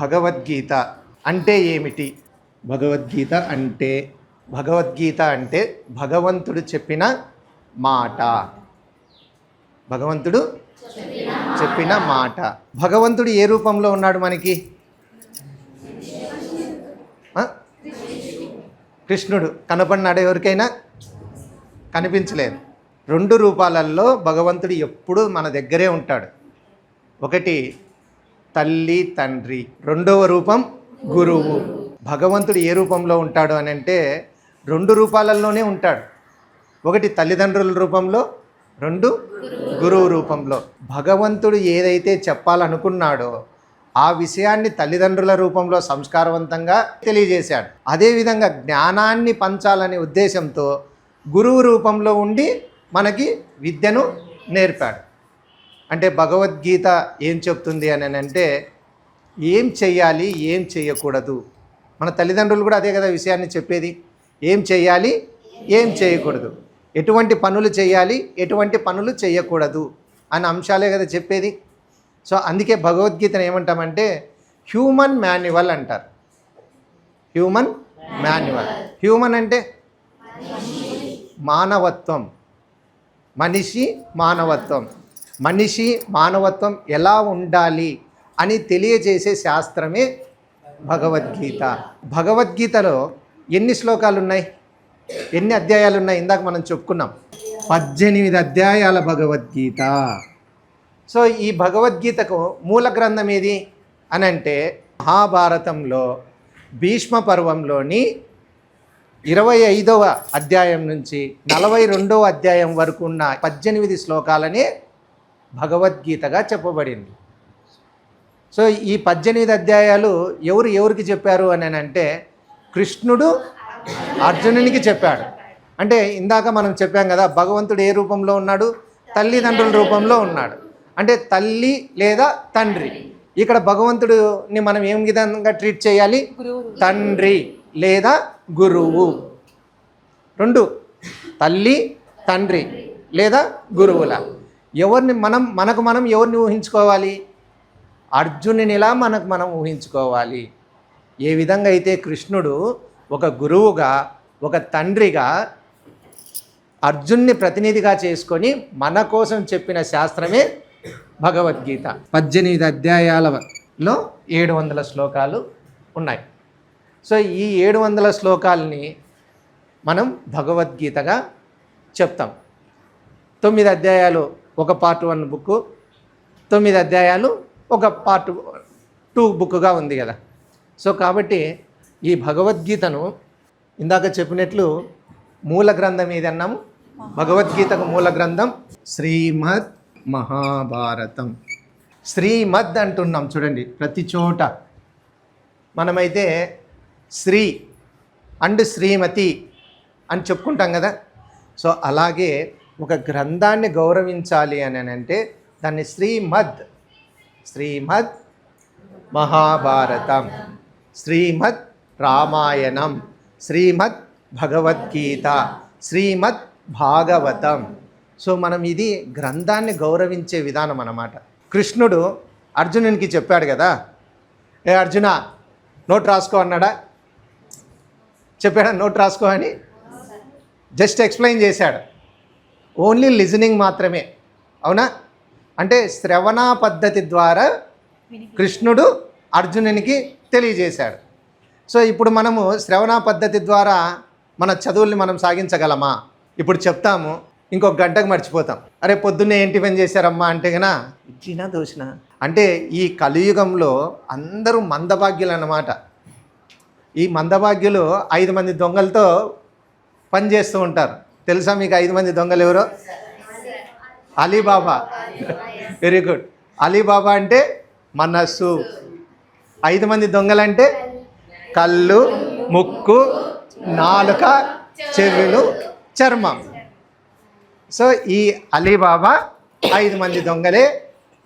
భగవద్గీత అంటే ఏమిటి? భగవద్గీత అంటే భగవద్గీత అంటే భగవంతుడు చెప్పిన మాట. భగవంతుడు చెప్పిన మాట. భగవంతుడు ఏ రూపంలో ఉన్నాడు మనకి? కృష్ణుడు. కనపడినాడు ఎవరికైనా? కనిపించలేదు. రెండు రూపాలలో భగవంతుడు ఎప్పుడూ మన దగ్గరే ఉంటాడు. ఒకటి తల్లి తండ్రి. రెండవ రూపం గురువు. భగవంతుడు ఏ రూపంలో ఉంటాడు అని అంటే రెండు రూపాలలోనే ఉంటాడు. ఒకటి తల్లిదండ్రుల రూపంలో రెండు గురువు రూపంలో. భగవంతుడు ఏదైతే చెప్పాలనుకున్నాడో ఆ విషయాన్ని తల్లిదండ్రుల రూపంలో సంస్కారవంతంగా తెలియజేశాడు. అదేవిధంగా జ్ఞానాన్ని పంచాలనే ఉద్దేశంతో గురువు రూపంలో ఉండి మనకి విద్యను నేర్పాడు. అంటే భగవద్గీత ఏం చెప్తుంది అని అంటే ఏం చెయ్యాలి ఏం చేయకూడదు మన తల్లిదండ్రులు కూడా అదే కదా విషయాన్ని చెప్పేది. ఏం చేయాలి ఏం చేయకూడదు ఎటువంటి పనులు చేయాలి ఎటువంటి పనులు చేయకూడదు అనే అంశాలే కదా చెప్పేది. సో అందుకే భగవద్గీతను ఏమంటామంటే హ్యూమన్ మాన్యువల్ అంటారు. Human manual. హ్యూమన్ అంటే? మానవత్వం. మనిషి మానవత్వం. మనిషి మానవత్వం ఎలా ఉండాలి అని తెలియజేసే శాస్త్రమే భగవద్గీత. భగవద్గీతలో ఎన్ని శ్లోకాలు ఉన్నాయి ఎన్ని అధ్యాయాలు ఉన్నాయి ఇందాక మనం చెప్పుకున్నాం. పద్దెనిమిది అధ్యాయాల భగవద్గీత. సో ఈ భగవద్గీతకు మూల గ్రంథం ఏది? అని అంటే మహాభారతంలో భీష్మ పర్వంలోని ఇరవై ఐదవ అధ్యాయం నుంచి నలభై రెండవ అధ్యాయం వరకు ఉన్న పద్దెనిమిది శ్లోకాలనే భగవద్గీతగా చెప్పబడింది. సో ఈ పద్దెనిమిది అధ్యాయాలు ఎవరు ఎవరికి చెప్పారు అని అంటే కృష్ణుడు అర్జునునికి చెప్పాడు. అంటే ఇందాక మనం చెప్పాం కదా భగవంతుడు ఏ రూపంలో ఉన్నాడు? తల్లిదండ్రుల రూపంలో ఉన్నాడు. అంటే తల్లి లేదా తండ్రి. ఇక్కడ భగవంతుడిని మనం ఏం విధంగా ట్రీట్ చేయాలి? తండ్రి లేదా గురువు. రెండు తల్లి తండ్రి లేదా గురువుల. ఎవరిని మనం మనకు మనం ఎవరిని ఊహించుకోవాలి? అర్జునునిలా మనకు మనం ఊహించుకోవాలి? ఏ విధంగా అయితే కృష్ణుడు ఒక గురువుగా ఒక తండ్రిగా అర్జున్ని ప్రతినిధిగా చేసుకొని మన కోసం చెప్పిన శాస్త్రమే భగవద్గీత. పద్దెనిమిది అధ్యాయాలలో ఏడు వందల శ్లోకాలు ఉన్నాయి. సో ఈ ఏడు వందల శ్లోకాలని మనం భగవద్గీతగా చెప్తాం. తొమ్మిది అధ్యాయాలు ఒక పార్ట్ వన్ బుక్ తొమ్మిది అధ్యాయాలు ఒక పార్ట్ టూ బుక్గా ఉంది కదా. సో కాబట్టి ఈ భగవద్గీతను ఇందాక చెప్పినట్లు మూల గ్రంథం ఏది అన్నాము? భగవద్గీతకు మూల గ్రంథం శ్రీమద్ మహాభారతం. శ్రీమద్ అంటున్నాం చూడండి ప్రతి చోట. మనమైతే శ్రీ అండ్ శ్రీమతి అని చెప్పుకుంటాం కదా. సో అలాగే ఒక గ్రంథాన్ని గౌరవించాలి అని అంటే దాన్ని శ్రీమద్ శ్రీమద్ మహాభారతం శ్రీమద్ రామాయణం శ్రీమద్ భగవద్గీత శ్రీమద్ భాగవతం. సో మనం ఇది గ్రంథాన్ని గౌరవించే విధానం అన్నమాట. కృష్ణుడు అర్జునునికి చెప్పాడు కదా ఏ అర్జున నోట్ రాసుకో అన్నాడా? చెప్పాడా నోట్ రాసుకో అని? జస్ట్ ఎక్స్ప్లెయిన్ చేశాడు. ఓన్లీ లిజనింగ్ మాత్రమే. అవునా? అంటే శ్రవణ పద్ధతి ద్వారా కృష్ణుడు అర్జునునికి తెలియజేశాడు. సో ఇప్పుడు మనము శ్రవణ పద్ధతి ద్వారా మన చదువుల్ని మనం సాగించగలమా? ఇప్పుడు చెప్తాము. ఇంకొక గంటకు మర్చిపోతాం. అరే పొద్దున్నే ఏం టిఫిన్ చేశారమ్మా అంటే గనా ఇడ్లీనా దోశనా? అంటే ఈ కలియుగంలో అందరూ మందభాగ్యులు అన్నమాట. ఈ మందభాగ్యులు ఐదు మంది దొంగలతో పనిచేస్తూ ఉంటారు. తెలుసా మీకు ఐదు మంది దొంగలు ఎవరో? అలీబాబా. వెరీ గుడ్ అలీబాబా అంటే మనస్సు. ఐదు మంది దొంగలంటే కళ్ళు ముక్కు నాలుక చెవులు చర్మం. సో ఈ అలీబాబా ఐదు మంది దొంగలే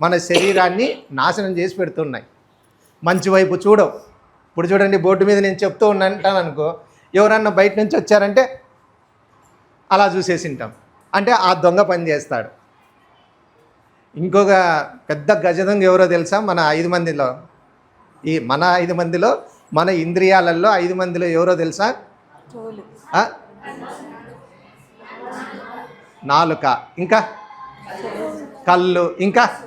మన శరీరాన్ని నాశనం చేసి పెడుతున్నాయి. మంచి వైపు చూడవు. ఇప్పుడు చూడండి బోర్డు మీద నేను చెప్తూ ఉన్నాను అనుకో. ఎవరన్నా బయట నుంచి వచ్చారంటే అలా చూసేసి ఉంటాం. అంటే ఆ దొంగ పని చేస్తాడు. ఇంకొక పెద్ద గజదొంగ ఎవరో తెలుసా? మన ఐదు మందిలో. ఈ మన ఐదు మందిలో మన ఇంద్రియాలలో ఐదు మందిలో ఎవరో తెలుసా? నాలుక. ఇంకా? కళ్ళు. ఇంకా?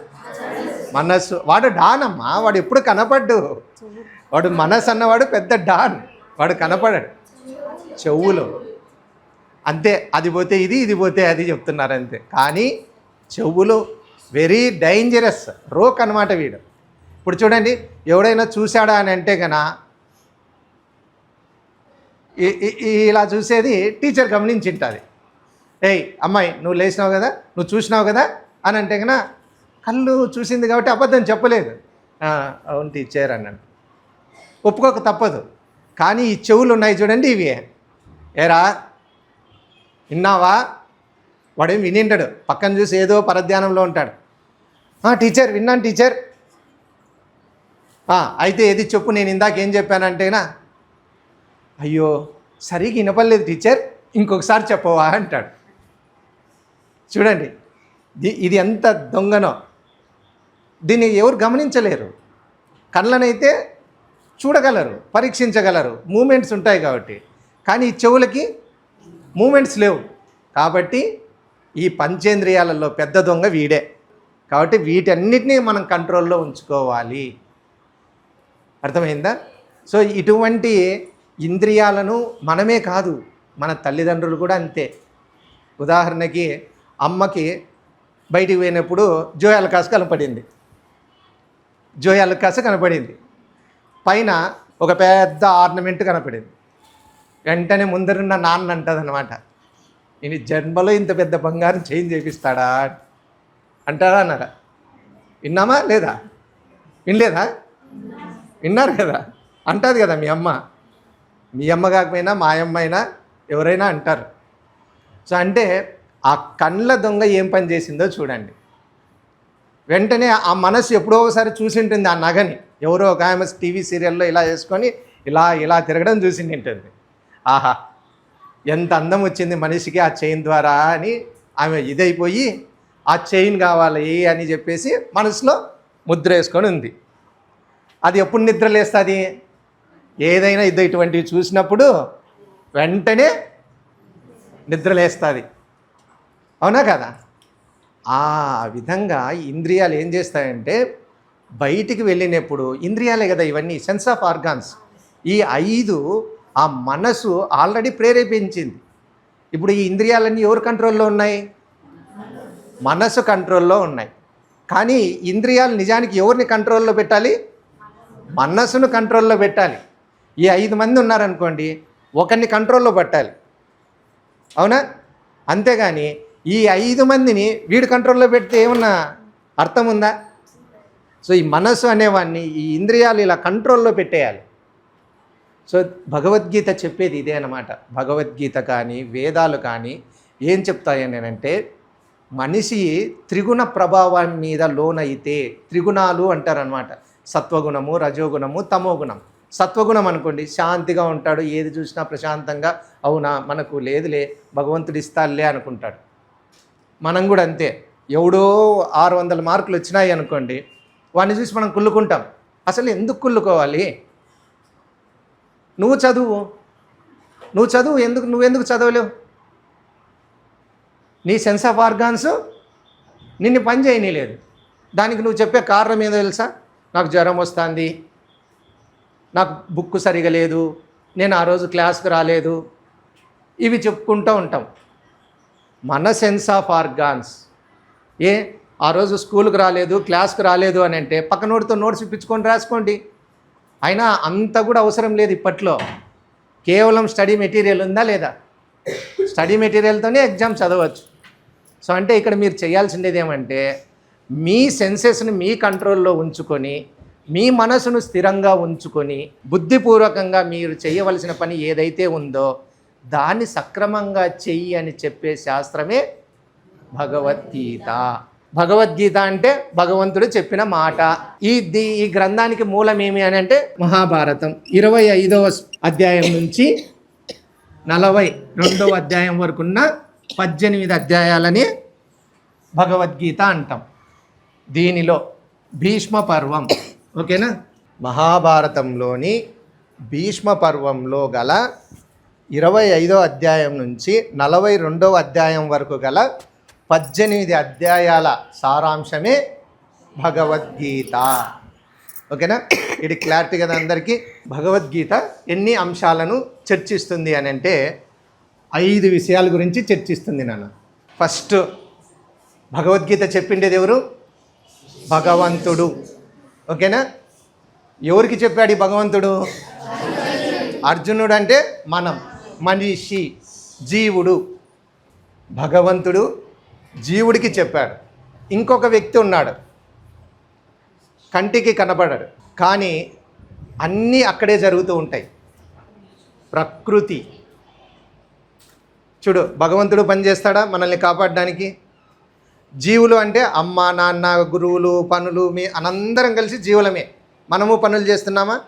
మనస్సు. వాడు డాన్ అమ్మా. వాడు ఎప్పుడు కనపడ్డు. వాడు మనస్సు అన్నవాడు పెద్ద డాన్. వాడు కనపడాడు. చెవులు. అంతే అది పోతే ఇది ఇది పోతే అది చెప్తున్నారు అంతే కానీ చెవులు వెరీ డేంజరస్ రోక్ అనమాట వీడు. ఇప్పుడు చూడండి ఎవడైనా చూశాడా అని అంటే కన ఇలా చూసేది టీచర్ గమనించి ఉంటుంది ఏయ్ అమ్మాయి నువ్వు లేచినావు కదా నువ్వు చూసినావు కదా అని అంటే కన కళ్ళు చూసింది కాబట్టి అబద్ధం చెప్పలేదు. అవును టీచర్ అన్నాడు. ఒప్పుకోక తప్పదు. కానీ ఈ చెవులు ఉన్నాయి చూడండి ఇవి. ఏరా విన్నావా? వాడేం వినింటాడు పక్కన చూసి ఏదో పరధ్యానంలో ఉంటాడు. టీచర్ విన్నాను టీచర్. అయితే ఏది చెప్పు నేను ఇందాక ఏం చెప్పానంటేనా? అయ్యో సరిగ్గా వినపడలేదు టీచర్. ఇంకొకసారి చెప్పవా అంటాడు. చూడండి ఇది- ఇది ఎంత దొంగనో. దీన్ని ఎవరు గమనించలేరు. కళ్ళనైతే చూడగలరు పరీక్షించగలరు. మూమెంట్స్ ఉంటాయి కాబట్టి. కానీ ఈ చెవులకి మూమెంట్స్ లేవు. కాబట్టి ఈ పంచేంద్రియాలలో పెద్ద దొంగ వీడే. కాబట్టి వీటన్నిటినీ మనం కంట్రోల్లో ఉంచుకోవాలి. అర్థమైందా? సో ఇటువంటి ఇంద్రియాలను మనమే కాదు మన తల్లిదండ్రులు కూడా అంతే. ఉదాహరణకి అమ్మకి బయటికి పోయినప్పుడు జోయ్ అల్కాస్ కనపడింది. జోయ్ అల్కాస్ కనపడింది. పైన ఒక పెద్ద ఆర్నమెంట్ కనపడింది. వెంటనే ముందరున్న నాన్న అంటుంది అనమాట నేను జన్మలో ఇంత పెద్ద బంగారం చేంజ్ చేపిస్తాడా? అంటారా అన్నారా? విన్నామా? లేదా? వినలేదా? విన్నారు కదా? అంటుంది కదా మీ అమ్మ. మీ అమ్మ కాకపోయినా మా అమ్మ అయినా ఎవరైనా అంటారు. సో అంటే ఆ కండ్ల దొంగ ఏం పని చేసిందో చూడండి. వెంటనే ఆ మనసు ఎప్పుడో ఒకసారి చూసి ఉంటుంది ఆ నగని. ఎవరో ఒక ఆమె టీవీ సీరియల్లో ఇలా వేసుకొని ఇలా ఇలా తిరగడం చూసి ఉంటుంది ఆహా ఎంత అందం వచ్చింది మనిషికి ఆ చైన్ ద్వారా అని ఆమె ఇదైపోయి ఆ చైన్ కావాలి అని చెప్పేసి మనసులో ముద్ర వేసుకొని ఉంది. అది ఎప్పుడు నిద్ర లేస్తుంది? ఏదైనా ఇది ఇటువంటివి చూసినప్పుడు వెంటనే నిద్ర లేస్తుంది. అవునా కదా? ఆ విధంగా ఇంద్రియాలు ఏం చేస్తాయంటే బయటికి వెళ్ళినప్పుడు ఇంద్రియాలే కదా ఇవన్నీ సెన్స్ ఆఫ్ ఆర్గాన్స్ ఈ ఐదు ఆ మనసు ఆల్రెడీ ప్రేరేపించింది. ఇప్పుడు ఈ ఇంద్రియాలన్నీ ఎవరు కంట్రోల్లో ఉన్నాయి? మనసు కంట్రోల్లో ఉన్నాయి. కానీ ఇంద్రియాలు నిజానికి ఎవరిని కంట్రోల్లో పెట్టాలి? మనస్సును కంట్రోల్లో పెట్టాలి. ఈ ఐదు మంది ఉన్నారనుకోండి ఒకరిని కంట్రోల్లో పెట్టాలి. అవునా? అంతేగాని ఈ ఐదు మందిని వీడు కంట్రోల్లో పెడితే ఏమన్నా అర్థం ఉందా? సో ఈ మనసు అనేవాడిని ఈ ఇంద్రియాలు ఇలా కంట్రోల్లో పెట్టేయాలి. సో భగవద్గీత చెప్పేది ఇదే అనమాట భగవద్గీత కానీ వేదాలు కానీ ఏం చెప్తాయని అంటే మనిషి త్రిగుణ ప్రభావం మీద లోనైతే త్రిగుణాలు అంటారనమాట సత్వగుణము రజోగుణము తమోగుణం. సత్వగుణం అనుకోండి శాంతిగా ఉంటాడు ఏది చూసినా ప్రశాంతంగా అవునా మనకు లేదులే భగవంతుడు ఇస్తాలే అనుకుంటాడు. మనం కూడా అంతే. ఎవడో ఆరు వందల మార్కులు వచ్చినాయి అనుకోండి వాడిని చూసి మనం కుళ్ళుకుంటాం. అసలు ఎందుకు కుళ్ళుకోవాలి? నువ్వు చదువు. నువ్వు చదువు ఎందుకు నువ్వెందుకు చదవలేవు? నీ సెన్స్ ఆఫ్ ఆర్గాన్స్ నిన్ను పని చేయనీలేదు దానికి నువ్వు చెప్పే కారణం ఏదో తెలుసా? నాకు జ్వరం వస్తుంది. నాకు బుక్ సరిగా లేదు. నేను ఆ రోజు క్లాస్కి రాలేదు. ఇవి చెప్పుకుంటూ ఉంటాం. మన సెన్స్ ఆఫ్ ఆర్గాన్స్ ఏ? ఆ రోజు స్కూల్కి రాలేదు క్లాస్కి రాలేదు అని అంటే పక్కనోడితో నోట్స్ ఇప్పించుకొని రాసుకోండి. అయినా అంత కూడా అవసరం లేదు ఇప్పట్లో. కేవలం స్టడీ మెటీరియల్ ఉందా లేదా? స్టడీ మెటీరియల్తోనే ఎగ్జామ్ చదవచ్చు. సో అంటే ఇక్కడ మీరు చేయాల్సిండేది ఏమంటే మీ సెన్సెస్ని మీ కంట్రోల్లో ఉంచుకొని మీ మనసును స్థిరంగా ఉంచుకొని బుద్ధిపూర్వకంగా మీరు చేయవలసిన పని ఏదైతే ఉందో దాన్ని సక్రమంగా చెయ్యి అని చెప్పే శాస్త్రమే భగవద్గీత. భగవద్గీత అంటే భగవంతుడు చెప్పిన మాట. ఈ దీ ఈ గ్రంథానికి మూలం ఏమి అని అంటే మహాభారతం. ఇరవై ఐదవ అధ్యాయం నుంచి నలభై రెండవ అధ్యాయం వరకున్న పద్దెనిమిది అధ్యాయాలని భగవద్గీత అంటాం. దీనిలో భీష్మ పర్వం. ఓకేనా? మహాభారతంలోని భీష్మ పర్వంలో గల ఇరవై ఐదో అధ్యాయం నుంచి నలభై రెండవ అధ్యాయం వరకు గల పద్దెనిమిది అధ్యాయాల సారాంశమే భగవద్గీత. ఓకేనా? ఇది క్లారిటీ కదా అందరికీ? భగవద్గీత ఎన్ని అంశాలను చర్చిస్తుంది అని అంటే ఐదు విషయాల గురించి చర్చిస్తుంది నాన్న. ఫస్ట్ భగవద్గీత చెప్పిండేది ఎవరు? భగవంతుడు. ఓకేనా? ఎవరికి చెప్పాడు ఈ భగవంతుడు? అర్జునుడు అంటే మనం మనిషి జీవుడు. భగవంతుడు జీవుడికి చెప్పాడు. ఇంకొక వ్యక్తి ఉన్నాడు. కంటికి కనపడాడు కానీ అన్నీ అక్కడే జరుగుతూ ఉంటాయి. ప్రకృతి. చూడు భగవంతుడు పనిచేస్తాడా మనల్ని కాపాడడానికి? జీవులు అంటే అమ్మ నాన్న గురువులు పనులు మీ అనందరం కలిసి జీవులమే. మనము పనులు చేస్తున్నామా?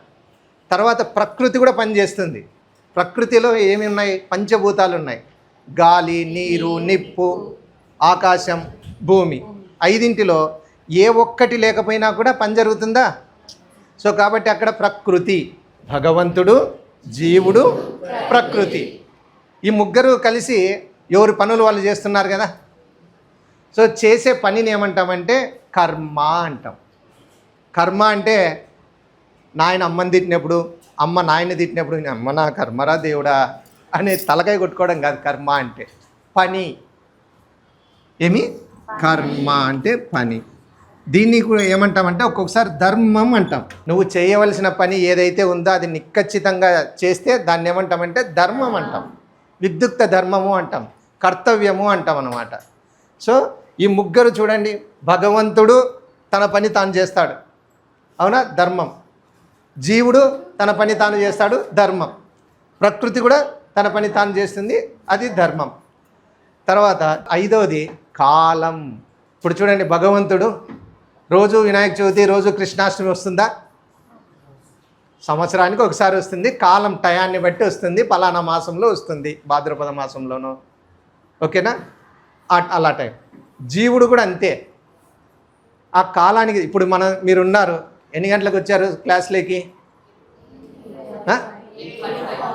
తర్వాత ప్రకృతి కూడా పనిచేస్తుంది ప్రకృతిలో ఏమి ఉన్నాయి? పంచభూతాలు ఉన్నాయి. గాలి నీరు నిప్పు. ఆకాశం భూమి ఐదింటిలో ఏ ఒక్కటి లేకపోయినా కూడా పని జరుగుతుందా? సో కాబట్టి అక్కడ ప్రకృతి భగవంతుడు జీవుడు ప్రకృతి. ఈ ముగ్గురు కలిసి ఎవరి పనులు వాళ్ళు చేస్తున్నారు కదా? సో చేసే పనిని ఏమంటామంటే కర్మ అంటాం. కర్మ అంటే నాయన అమ్మని తిట్టినప్పుడు అమ్మ నాయన తిట్టినప్పుడు "నీ అమ్మ నా కర్మరా దేవుడా? అనే తలకాయ కొట్టుకోవడం కాదు కర్మ అంటే. పని. ఏమి? కర్మ అంటే పని. దీన్ని కూడా ఏమంటామంటే ఒక్కొక్కసారి ధర్మం అంటాం. నువ్వు చేయవలసిన పని ఏదైతే ఉందో అది నిక్కచ్చితంగా చేస్తే దాన్ని ఏమంటామంటే ధర్మం అంటాం. విద్యుక్త ధర్మము అంటాం. కర్తవ్యము అంటాం అన్నమాట. సో ఈ ముగ్గురు చూడండి భగవంతుడు తన పని తాను చేస్తాడు. అవునా? ధర్మం. జీవుడు తన పని తాను చేస్తాడు ధర్మం. ప్రకృతి కూడా తన పని తాను చేస్తుంది అది ధర్మం. తర్వాత ఐదవది కాలం. ఇప్పుడు చూడండి భగవంతుడు రోజు వినాయక చవితి రోజు కృష్ణాష్టమి వస్తుందా? సంవత్సరానికి ఒకసారి వస్తుంది కాలం టయాన్ని బట్టి వస్తుంది పలానా మాసంలో వస్తుంది భాద్రపద మాసంలోనూ. ఓకేనా? అలా టైం. జీవుడు కూడా అంతే. ఆ కాలానికి ఇప్పుడు మన మీరు ఉన్నారు ఎన్ని గంటలకు వచ్చారు క్లాస్లోకి?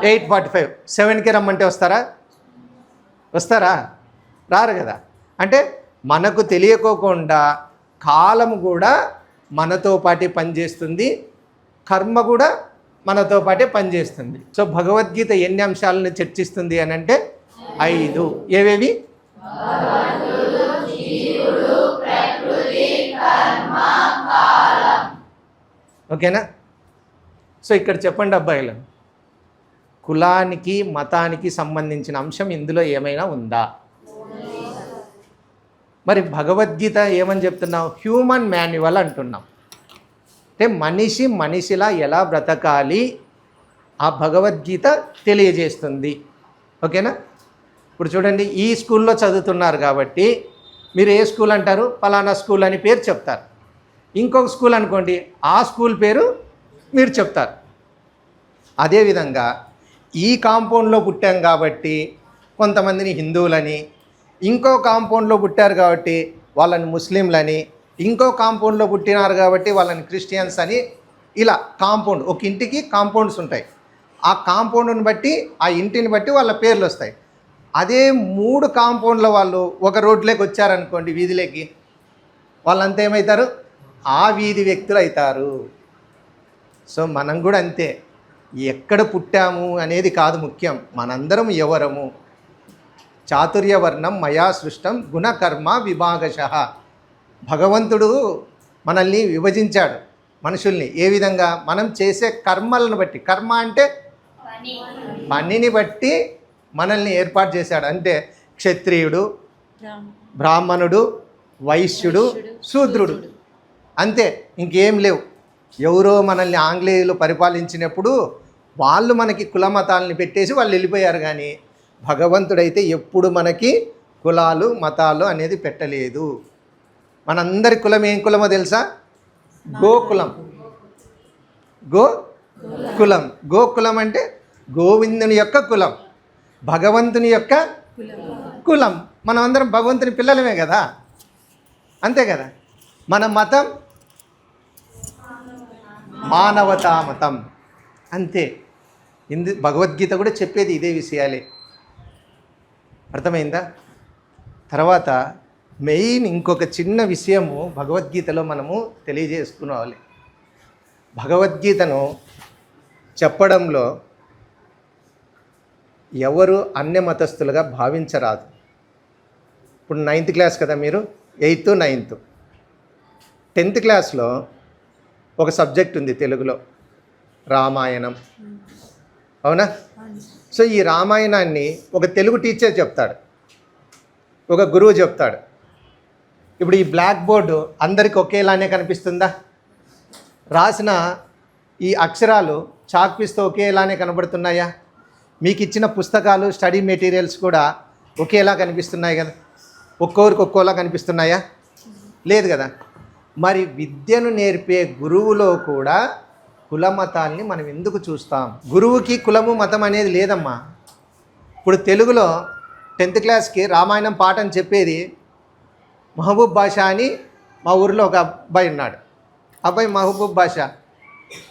Eight forty five. సెవెన్కి రమ్మంటే వస్తారా? వస్తారా? రారు కదా. అంటే మనకు తెలియకోకుండా కాలం కూడా మనతో పాటే పనిచేస్తుంది కర్మ కూడా మనతో పాటే పనిచేస్తుంది. సో భగవద్గీత ఎన్ని అంశాలను చర్చిస్తుంది అని అంటే ఐదు. ఏవేవి? ఓకేనా? సో ఇక్కడ చెప్పండి అబ్బాయిలు కులానికి మతానికి సంబంధించిన అంశం ఇందులో ఏమైనా ఉందా? మరి భగవద్గీత ఏమని చెప్తున్నాం హ్యూమన్ మాన్యువల్ అంటున్నాం. అంటే మనిషి మనిషిలా ఎలా బ్రతకాలి? ఆ భగవద్గీత తెలియజేస్తుంది. ఓకేనా? ఇప్పుడు చూడండి ఈ స్కూల్లో చదువుతున్నారు కాబట్టి మీరు ఏ స్కూల్ అంటారు? ఫలానా స్కూల్ అని పేరు చెప్తారు. ఇంకొక స్కూల్ అనుకోండి ఆ స్కూల్ పేరు మీరు చెప్తారు. అదేవిధంగా ఈ కాంపౌండ్లో పుట్టాం కాబట్టి కొంతమందిని హిందువులని ఇంకో కాంపౌండ్లో పుట్టారు కాబట్టి వాళ్ళని ముస్లింలని ఇంకో కాంపౌండ్లో పుట్టినారు కాబట్టి వాళ్ళని క్రిస్టియన్స్ అని ఇలా కాంపౌండ్ ఒక ఇంటికి కాంపౌండ్స్ ఉంటాయి. ఆ కాంపౌండ్ని బట్టి ఆ ఇంటిని బట్టి వాళ్ళ పేర్లు వస్తాయి. అదే మూడు కాంపౌండ్ల వాళ్ళు ఒక రోడ్లోకి వచ్చారనుకోండి వీధిలోకి వాళ్ళంతా ఏమవుతారు ఆ వీధి వ్యక్తులు అవుతారు. సో మనం కూడా అంతే. ఎక్కడ పుట్టాము అనేది కాదు ముఖ్యం. మనందరం ఎవరము? చాతుర్యవర్ణం మయా సృష్టం గుణకర్మ విభాగశ. భగవంతుడు మనల్ని విభజించాడు మనుషుల్ని. ఏ విధంగా? మనం చేసే కర్మలను బట్టి. కర్మ అంటే పనిని బట్టి మనల్ని ఏర్పాటు చేశాడు. అంటే క్షత్రియుడు బ్రాహ్మణుడు వైశ్యుడు శూద్రుడు. అంతే. ఇంకేం లేవు. ఎవరో మనల్ని ఆంగ్లేయులు పరిపాలించినప్పుడు వాళ్ళు మనకి కుల మతాలని పెట్టేసి వాళ్ళు వెళ్ళిపోయారు కానీ భగవంతుడైతే ఎప్పుడు మనకి కులాలు మతాలు అనేది పెట్టలేదు. మనందరి కులం ఏం కులమో తెలుసా? గోకులం గో కులం. గోకులం అంటే గోవిందుని యొక్క కులం భగవంతుని యొక్క కులం. మనం అందరం భగవంతుని పిల్లలమే కదా? అంతే కదా? మన మతం మానవతా మతం అంతే. ఇందు భగవద్గీత కూడా చెప్పేది ఇదే విషయాలే. అర్థమైందా? తర్వాత మెయిన్ ఇంకొక చిన్న విషయము భగవద్గీతలో మనము తెలియజేసుకోవాలి భగవద్గీతను చెప్పడంలో ఎవరు అన్య మతస్థులుగా భావించరాదు. ఇప్పుడు నైన్త్ క్లాస్ కదా మీరు? Eighth ninth. టెన్త్ క్లాస్లో ఒక సబ్జెక్ట్ ఉంది తెలుగులో. రామాయణం. అవునా? సో ఈ రామాయణాన్ని ఒక తెలుగు టీచర్ చెప్తాడు. ఒక గురువు చెప్తాడు. ఇప్పుడు ఈ బ్లాక్ బోర్డు అందరికి ఒకేలానే కనిపిస్తుందా? రాసిన ఈ అక్షరాలు చాక్పీస్తో ఒకేలానే కనబడుతున్నాయా? మీకు ఇచ్చిన పుస్తకాలు స్టడీ మెటీరియల్స్ కూడా ఒకేలా కనిపిస్తున్నాయి కదా? ఒక్కొరికి ఒక్కోలా కనిపిస్తున్నాయా? లేదు కదా? మరి విద్యను నేర్పే గురువులో కూడా కుల మతాల్ని మనం ఎందుకు చూస్తాం? గురువుకి కులము మతం అనేది లేదమ్మా. ఇప్పుడు తెలుగులో టెన్త్ క్లాస్కి రామాయణం పాఠం చెప్పేది మహబూబ్ బాషా అని మా ఊరిలో ఒక అబ్బాయి ఉన్నాడు. అబ్బాయి మహబూబ్ బాషా.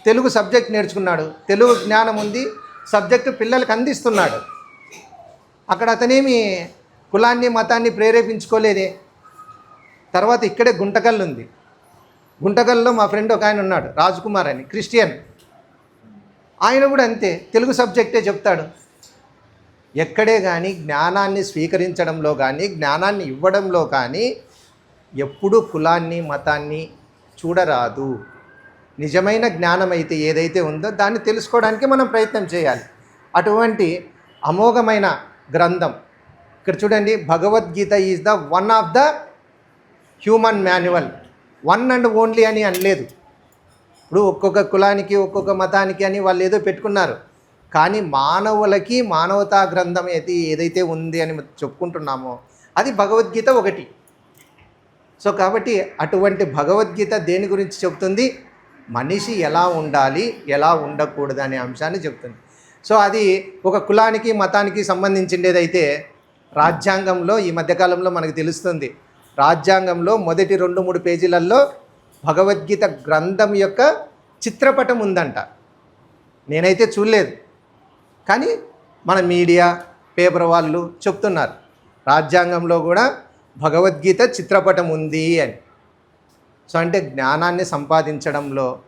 తెలుగు సబ్జెక్ట్ నేర్చుకున్నాడు. తెలుగు జ్ఞానం ఉంది. సబ్జెక్టు పిల్లలకు అందిస్తున్నాడు. అక్కడ అతనేమి కులాన్ని మతాన్ని ప్రేరేపించుకోలేదే. తర్వాత ఇక్కడే గుంటకల్లు ఉంది. గుంటకల్లో మా ఫ్రెండ్ ఒక ఆయన ఉన్నాడు రాజ్కుమార్ అని క్రిస్టియన్. ఆయన కూడా అంతే తెలుగు సబ్జెక్టే చెప్తాడు. ఎక్కడే కానీ జ్ఞానాన్ని స్వీకరించడంలో కానీ జ్ఞానాన్ని ఇవ్వడంలో కానీ ఎప్పుడూ కులాన్ని మతాన్ని చూడరాదు. నిజమైన జ్ఞానం అయితే ఏదైతే ఉందో దాన్ని తెలుసుకోవడానికి మనం ప్రయత్నం చేయాలి. అటువంటి అమోఘమైన గ్రంథం. ఇక్కడ చూడండి Bhagavadgita is the one of the human manual. One and only అని అనలేదు. ఇప్పుడు ఒక్కొక్క కులానికి ఒక్కొక్క మతానికి అని వాళ్ళు ఏదో పెట్టుకున్నారు. కానీ మానవులకి మానవతా గ్రంథం అయితే ఏదైతే ఉంది అని చెప్పుకుంటున్నామో అది భగవద్గీత ఒకటి. సో కాబట్టి అటువంటి భగవద్గీత దేని గురించి చెప్తుంది? మనిషి ఎలా ఉండాలి ఎలా ఉండకూడదు అనే అంశాన్ని చెప్తుంది. సో అది ఒక కులానికి మతానికి సంబంధించిండేదైతే రాజ్యాంగంలో ఈ మధ్యకాలంలో మనకు తెలుస్తుంది. రాజ్యాంగంలో మొదటి రెండు మూడు పేజీలలో భగవద్గీత గ్రంథం యొక్క చిత్రపటం ఉందంట. నేనైతే చూడలేదు. కానీ మన మీడియా పేపర్ వాళ్ళు చెప్తున్నారు. రాజ్యాంగంలో కూడా భగవద్గీత చిత్రపటం ఉంది అని. సో అంటే జ్ఞానాన్ని సంపాదించడంలో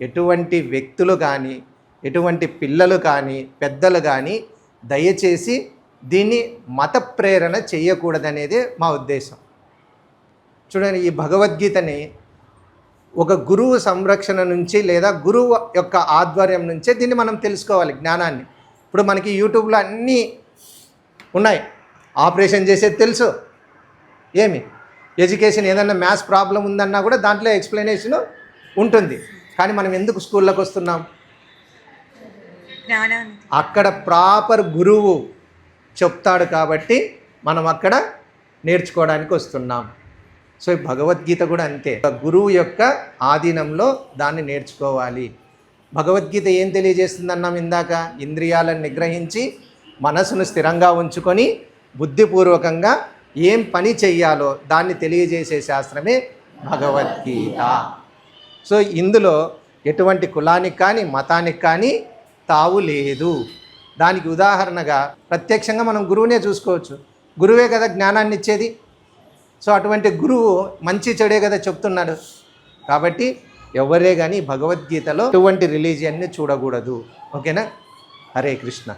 ఎటువంటి వ్యక్తులు కానీ ఎటువంటి పిల్లలు కానీ పెద్దలు కానీ దయచేసి దీన్ని మత ప్రేరణ చేయకూడదనేదే మా ఉద్దేశం. చూడండి ఈ భగవద్గీతని ఒక గురువు సంరక్షణ నుంచి లేదా గురువు యొక్క ఆధ్వర్యం నుంచే దీన్ని మనం తెలుసుకోవాలి జ్ఞానాన్ని. ఇప్పుడు మనకి యూట్యూబ్లో అన్నీ ఉన్నాయి. ఆపరేషన్ చేసేది తెలుసు. ఏమి? ఎడ్యుకేషన్ ఏదన్నా మ్యాథ్స్ ప్రాబ్లం ఉందన్నా కూడా దాంట్లో ఎక్స్ప్లెనేషన్ ఉంటుంది. కానీ మనం ఎందుకు స్కూల్లోకి వస్తున్నాం? అక్కడ ప్రాపర్ గురువు చెప్తాడు కాబట్టి మనం అక్కడ నేర్చుకోవడానికి వస్తున్నాం. సో భగవద్గీత కూడా అంతే. ఒక గురువు యొక్క ఆధీనంలో దాన్ని నేర్చుకోవాలి. భగవద్గీత ఏం తెలియజేస్తుందన్నాం ఇందాక? ఇంద్రియాలను నిగ్రహించి మనసును స్థిరంగా ఉంచుకొని బుద్ధిపూర్వకంగా ఏం పని చెయ్యాలో దాన్ని తెలియజేసే శాస్త్రమే భగవద్గీత. సో ఇందులో ఎటువంటి కులానికి కానీ మతానికి కానీ తావు లేదు. దానికి ఉదాహరణగా ప్రత్యక్షంగా మనం గురువునే చూసుకోవచ్చు. గురువే కదా జ్ఞానాన్ని ఇచ్చేది సో అటువంటి గురువు మంచి చెడే కదా చెప్తున్నాడు. కాబట్టి ఎవరే కానీ భగవద్గీతలో ఎటువంటి రిలీజియన్ని చూడకూడదు. ఓకేనా? హరే కృష్ణ.